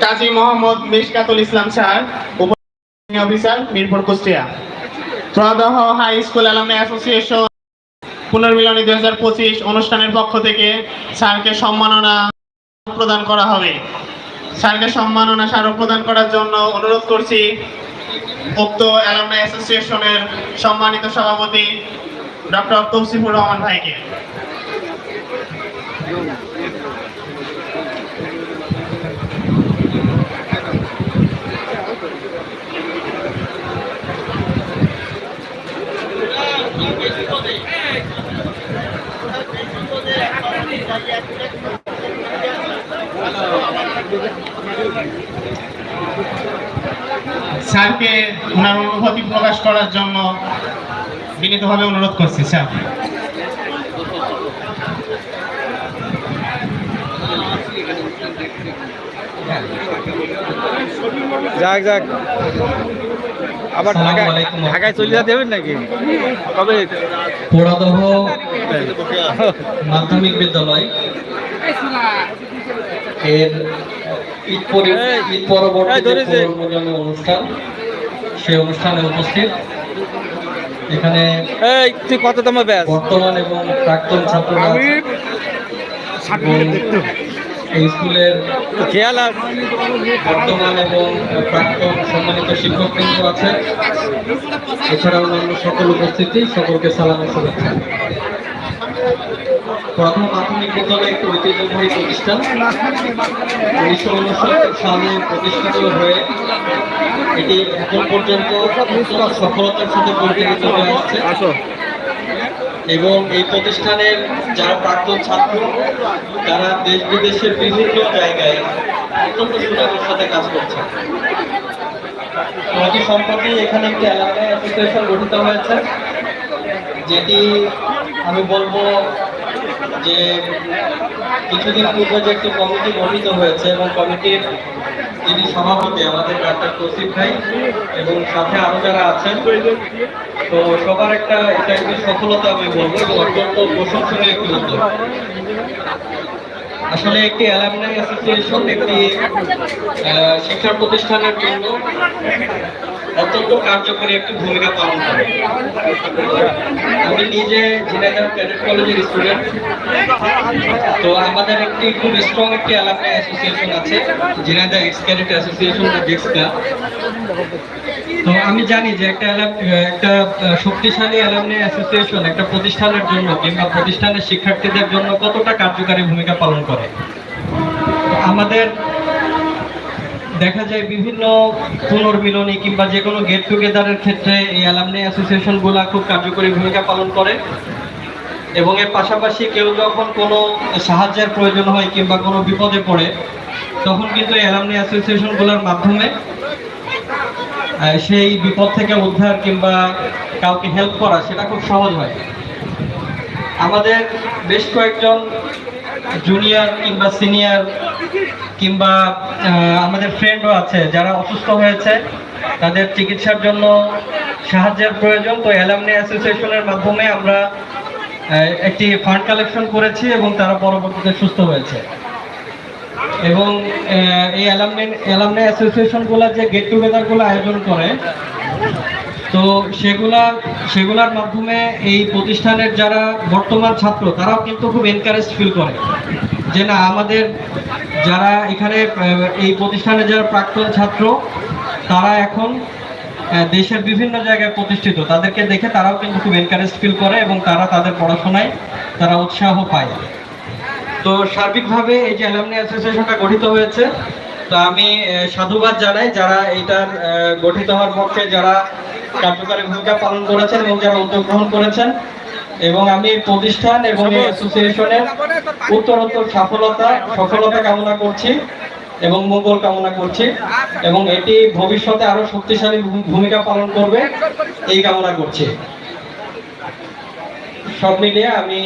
কাজী Mohammad Mishkatul Islam sir উপ- officer, Mirpur, Kushtia. প্রদহ high school alumni association পুনর্মিলনী দুই হাজার পঁচিশ অনুষ্ঠানের পক্ষ থেকে স্যারকে সম্মাননা প্রদান করা হবে। স্যারকে সম্মাননা স্মারক প্রদান করার জন্য অনুরোধ করছি উক্ত অ্যালামনি অ্যাসোসিয়েশনের সম্মানিত সভাপতি ডক্টর তৌসিফুর রহমান ভাইকে। স্যারকে ওনার অনুভূতি প্রকাশ করার জন্য বিনীতভাবে অনুরোধ করছি স্যার। যাক যাক। আবার ঢাকায় ঢাকায় চলে যেতে হবে নাকি? কবে? পোড়াদহ মাধ্যমিক বিদ্যালয়। এর ঈদ পরি- ঈদ পরবর্তী অনুষ্ঠান সেই অনুষ্ঠানে উপস্থিত। এখানে এই তুই কততম ব্যাচ বর্তমান এবং প্রাক্তন ছাত্ররা এই স্কুলের খেয়াল বর্তমান এবং প্রাক্তন সম্মানিত শিক্ষকবৃন্দ আছে। এছাড়া অন্যান্য সকল উপস্থিতি সকলকে সালাম শুভেচ্ছা। প্রথম প্রাথমিক বিদ্যালয় একটি ঐতিহ্যবাহী প্রতিষ্ঠান। উনিশশো উনসত্তর সালে প্রতিষ্ঠিত হয়ে এটি এখন পর্যন্ত সফলতার সাথে পরিচালিত হয়ে আসছে। এবং এই প্রতিষ্ঠানের যারা প্রাক্তন ছাত্র তারা দেশ বিদেশের বিভিন্ন জায়গায় অত্যন্ত সুনামের সাথে কাজ করছে। অতি সম্প্রতি এখানে একটি অ্যালামনাই অ্যাসোসিয়েশন গঠিত হয়েছে যেটি আমি বলব যে কিছুদিন পূর্বে যে একটি কমিটি গঠিত হয়েছে এবং কমিটির যিনি সভাপতি আমাদের ডাক্তার তৌসিফ ভাই এবং সাথে আরও যারা আছেন, তো সবার একটা এটা একটি সফলতা আমি বলব অত্যন্ত প্রশংসনীয় একটি উদ্যোগ। আসলে একটি অ্যালামনাই অ্যাসোসিয়েশন একটি শিক্ষা প্রতিষ্ঠানের জন্য অত্যন্ত কার্যকরী একটি ভূমিকা পালন করে। আমি নিজে ঝিনাইদহ ক্যাডেট কলেজের স্টুডেন্ট। তো আমাদের একটি খুব স্ট্রং একটি অ্যালামনাই অ্যাসোসিয়েশন আছে, ঝিনাইদহ এক্স ক্যাডেট অ্যাসোসিয়েশন বা তো আমি জানি যে একটা একটা শক্তিশালী অ্যালামনি অ্যাসোসিয়েশন একটা প্রতিষ্ঠানের জন্য কিংবা প্রতিষ্ঠানের শিক্ষার্থীদের জন্য কতটা কার্যকারী ভূমিকা পালন করে। আমাদের দেখা যায় বিভিন্ন পুনর্মিলনী কিংবা যে কোনো গেট টুগেদারের ক্ষেত্রে এই অ্যালামনি অ্যাসোসিয়েশনগুলো খুব কার্যকরী ভূমিকা পালন করে। এবং এর পাশাপাশি কেউ যখন কোনো সাহায্যের প্রয়োজন হয় কিংবা কোনো বিপদে পড়ে, তখন কিন্তু অ্যালামনি অ্যাসোসিয়েশনগুলোর মাধ্যমে সেই বিপদ থেকে উদ্ধার কিংবা কাউকে হেল্প করা সেটা খুব সহজ হয়। আমাদের বেশ কয়েকজন জুনিয়র কিংবা সিনিয়র কিংবা আমাদের ফ্রেন্ডও আছে, যারা অসুস্থ হয়েছে, তাদের চিকিৎসার জন্য সাহায্যের প্রয়োজন। তো অ্যালামনি অ্যাসোসিয়েশনের মাধ্যমে আমরা একটি ফান্ড কালেকশন করেছি এবং তারা পরবর্তীতে সুস্থ হয়েছে। এবং এই অ্যালামনি অ্যালামনি অ্যাসোসিয়েশনগুলো যে গেট টুগেদারগুলো আয়োজন করে, তো সেগুলা, সেগুলার মাধ্যমে এই প্রতিষ্ঠানের যারা বর্তমান ছাত্র, তারাও কিন্তু খুব এনকারেজ ফিল করে যে না, আমাদের যারা এখানে এই প্রতিষ্ঠানে যারা প্রাক্তন ছাত্র, তারা এখন দেশের বিভিন্ন জায়গায় প্রতিষ্ঠিত। তাদেরকে দেখে তারাও কিন্তু খুব এনকারেজ ফিল করে এবং তারা তাদের পড়াশোনায় তারা উৎসাহ পায়। তো সার্বিকভাবে এই যে অ্যালামনি অ্যাসোসিয়েশনটা গঠিত হয়েছে, তো আমি সাধুবাদ জানাই যারা এইটার গঠিত হওয়ার পক্ষে যারা কার্যকারী ভূমিকা পালন করেছেন এবং যারা উদ্যোগ গ্রহণ করেছেন। এবং আমি প্রতিষ্ঠান এবং এই অ্যাসোসিয়েশনের উত্তরোত্তর সফলতা সফলতা কামনা করছি এবং মঙ্গল কামনা করছি এবং এটি ভবিষ্যতে আরও শক্তিশালী ভূমিকা পালন করবে এই কামনা করছি। সব মিলিয়ে আমি